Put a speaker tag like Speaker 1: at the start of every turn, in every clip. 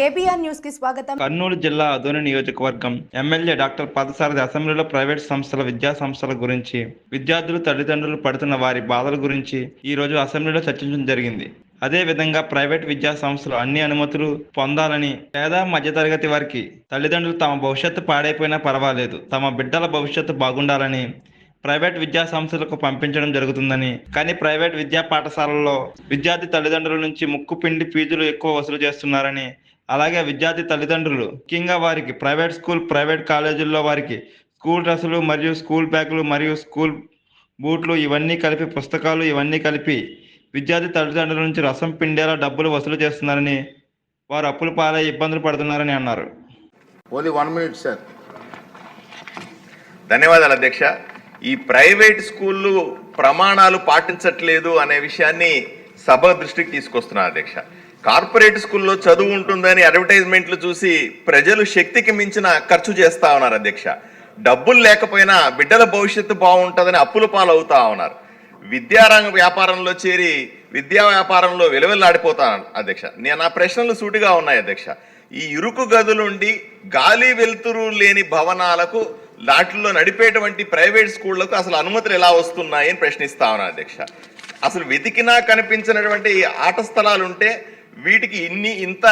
Speaker 1: KBR న్యూస్కి స్వాగతం.
Speaker 2: కర్నూలు జిల్లా అదోని నియోజకవర్గం ఎమ్మెల్యే డాక్టర్ పాదసారథి అసెంబ్లీలో ప్రైవేట్ సంస్థల విద్యా సంస్థల గురించి విద్యార్థులు తల్లిదండ్రులు పడుతున్న వారి బాధల గురించి ఈ రోజు అసెంబ్లీలో చర్చించడం జరిగింది. అదే విధంగా ప్రైవేట్ విద్యా సంస్థలు అన్ని అనుమతులు పొందాలని పేద మధ్యతరగతి వారికి తల్లిదండ్రులు తమ భవిష్యత్తు పాడైపోయినా పర్వాలేదు తమ బిడ్డల భవిష్యత్తు బాగుండాలని ప్రైవేట్ విద్యా సంస్థలకు పంపించడం జరుగుతుందని కానీ ప్రైవేట్ విద్యా పాఠశాలల్లో విద్యార్థి తల్లిదండ్రుల నుంచి ముక్కు పిండి ఫీజులు ఎక్కువ వసూలు చేస్తున్నారని అలాగే విద్యార్థి తల్లిదండ్రులు ముఖ్యంగా వారికి ప్రైవేట్ స్కూల్ ప్రైవేట్ కాలేజీల్లో వారికి స్కూల్ డ్రెస్సులు మరియు స్కూల్ బ్యాగులు మరియు స్కూల్ బూట్లు ఇవన్నీ కలిపి పుస్తకాలు ఇవన్నీ కలిపి విద్యార్థి తల్లిదండ్రుల నుంచి రసం పిండేలా డబ్బులు వసూలు చేస్తున్నారని వారు అప్పుల పాలై ఇబ్బందులు పడుతున్నారని అన్నారు.
Speaker 3: ఓన్లీ వన్ మినిట్ సార్
Speaker 4: ధన్యవాదాలు అధ్యక్ష. ఈ ప్రైవేట్ స్కూళ్ళు ప్రమాణాలు పాటించట్లేదు అనే విషయాన్ని సభ దృష్టికి తీసుకొస్తున్నారు అధ్యక్ష. కార్పొరేట్ స్కూల్లో చదువు ఉంటుందని అడ్వర్టైజ్మెంట్లు చూసి ప్రజలు శక్తికి మించిన ఖర్చు చేస్తా ఉన్నారు అధ్యక్ష. డబ్బులు లేకపోయినా బిడ్డల భవిష్యత్తు బాగుంటుందని అప్పుల పాలవుతా ఉన్నారు. విద్యారంగ వ్యాపారంలో చేరి విద్యా వ్యాపారంలో విలువెల్లాడిపోతాను అధ్యక్ష. నేను నా ప్రశ్నలు సూటిగా ఉన్నాయి అధ్యక్ష. ఈ ఇరుకు గదులుండి గాలి వెలుతురు లేని భవనాలకు వాటిల్లో నడిపేటువంటి ప్రైవేట్ స్కూళ్ళకు అసలు అనుమతులు ఎలా వస్తున్నాయి అని ప్రశ్నిస్తా ఉన్నాను అధ్యక్ష. అసలు వెతికినా కనిపించినటువంటి ఆట స్థలాలు ఉంటే వీటికి ఇన్ని ఇంత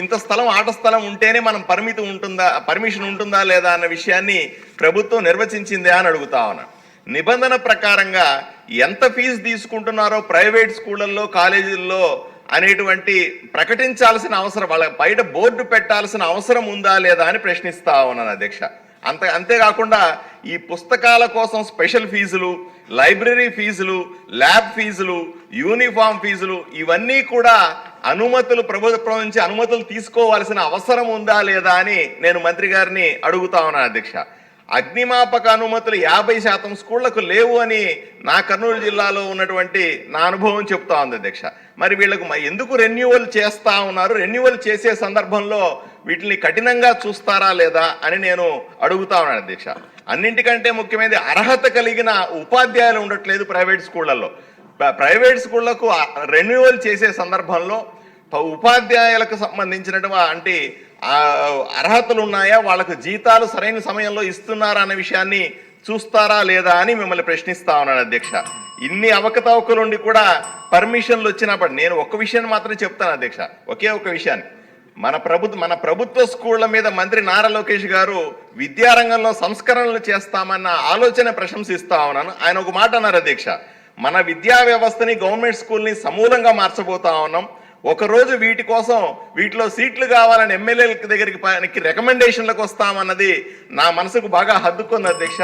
Speaker 4: ఇంత స్థలం ఆట స్థలం ఉంటేనే మనం పరిమితి ఉంటుందా పర్మిషన్ ఉంటుందా లేదా అన్న విషయాన్ని ప్రభుత్వం నిర్వచించిందే అని అడుగుతా ఉన్నా. నిబంధన ప్రకారంగా ఎంత ఫీజు తీసుకుంటున్నారో ప్రైవేట్ స్కూళ్ళల్లో కాలేజీల్లో అనేటువంటి ప్రకటించాల్సిన అవసరం వాళ్ళ బయట బోర్డు పెట్టాల్సిన అవసరం ఉందా లేదా అని ప్రశ్నిస్తా ఉన్నాను అధ్యక్ష అంత అంతేకాకుండా ఈ పుస్తకాల కోసం స్పెషల్ ఫీజులు లైబ్రరీ ఫీజులు ల్యాబ్ ఫీజులు యూనిఫామ్ ఫీజులు ఇవన్నీ కూడా అనుమతులు ప్రభుత్వం నుంచి అనుమతులు తీసుకోవాల్సిన అవసరం ఉందా లేదా అని నేను మంత్రి గారిని అడుగుతా ఉన్నాను అధ్యక్ష. అగ్నిమాపక అనుమతులు యాభై శాతం స్కూళ్ళకు లేవు అని నా కర్నూలు జిల్లాలో ఉన్నటువంటి నా అనుభవం చెప్తా ఉంది అధ్యక్ష. మరి వీళ్ళకు ఎందుకు రెన్యువల్ చేస్తా ఉన్నారు? రెన్యువల్ చేసే సందర్భంలో వీటిని కఠినంగా చూస్తారా లేదా అని నేను అడుగుతా ఉన్నాను అధ్యక్ష. అన్నింటికంటే ముఖ్యమైనది అర్హత కలిగిన ఉపాధ్యాయులు ఉండట్లేదు ప్రైవేట్ స్కూళ్ళల్లో. ప్రైవేట్ స్కూళ్ళకు రెన్యువల్ చేసే సందర్భంలో ఉపాధ్యాయులకు సంబంధించినటువంటి అర్హతలు ఉన్నాయా? వాళ్ళకు జీతాలు సరైన సమయంలో ఇస్తున్నారా అనే విషయాన్ని చూస్తారా లేదా అని మిమ్మల్ని ప్రశ్నిస్తా ఉన్నాను అధ్యక్ష. ఇన్ని అవకతవకలుండి కూడా పర్మిషన్లు వచ్చినప్పుడు నేను ఒక్క విషయాన్ని మాత్రం చెప్తాను అధ్యక్ష. ఒకే ఒక విషయాన్ని. మన ప్రభుత్వ మన ప్రభుత్వ స్కూళ్ళ మీద మంత్రి నారా లోకేష్ గారు విద్యారంగంలో సంస్కరణలు చేస్తామన్న ఆలోచన ప్రశంసిస్తా ఉన్నాను. ఆయన ఒక మాట అన్నారు అధ్యక్ష. మన విద్యా వ్యవస్థని గవర్నమెంట్ స్కూల్ని సమూలంగా మార్చబోతా ఉన్నాం. ఒకరోజు వీటి కోసం వీటిలో సీట్లు కావాలని ఎమ్మెల్యేల దగ్గరికి పనికి రికమెండేషన్లకు వస్తామన్నది నా మనసుకు బాగా హద్దుకుంది అధ్యక్ష.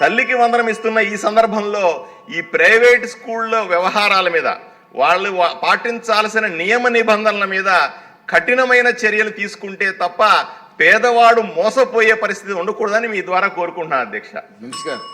Speaker 4: తల్లికి వందనం ఇస్తున్న ఈ సందర్భంలో ఈ ప్రైవేట్ స్కూళ్ళ వ్యవహారాల మీద వాళ్ళు పాటించాల్సిన నియమ నిబంధనల మీద కఠినమైన చర్యలు తీసుకుంటే తప్ప పేదవాడు మోసపోయే పరిస్థితి ఉండకూడదని మీ ద్వారా కోరుకుంటున్నాను అధ్యక్ష.
Speaker 3: నమస్కారం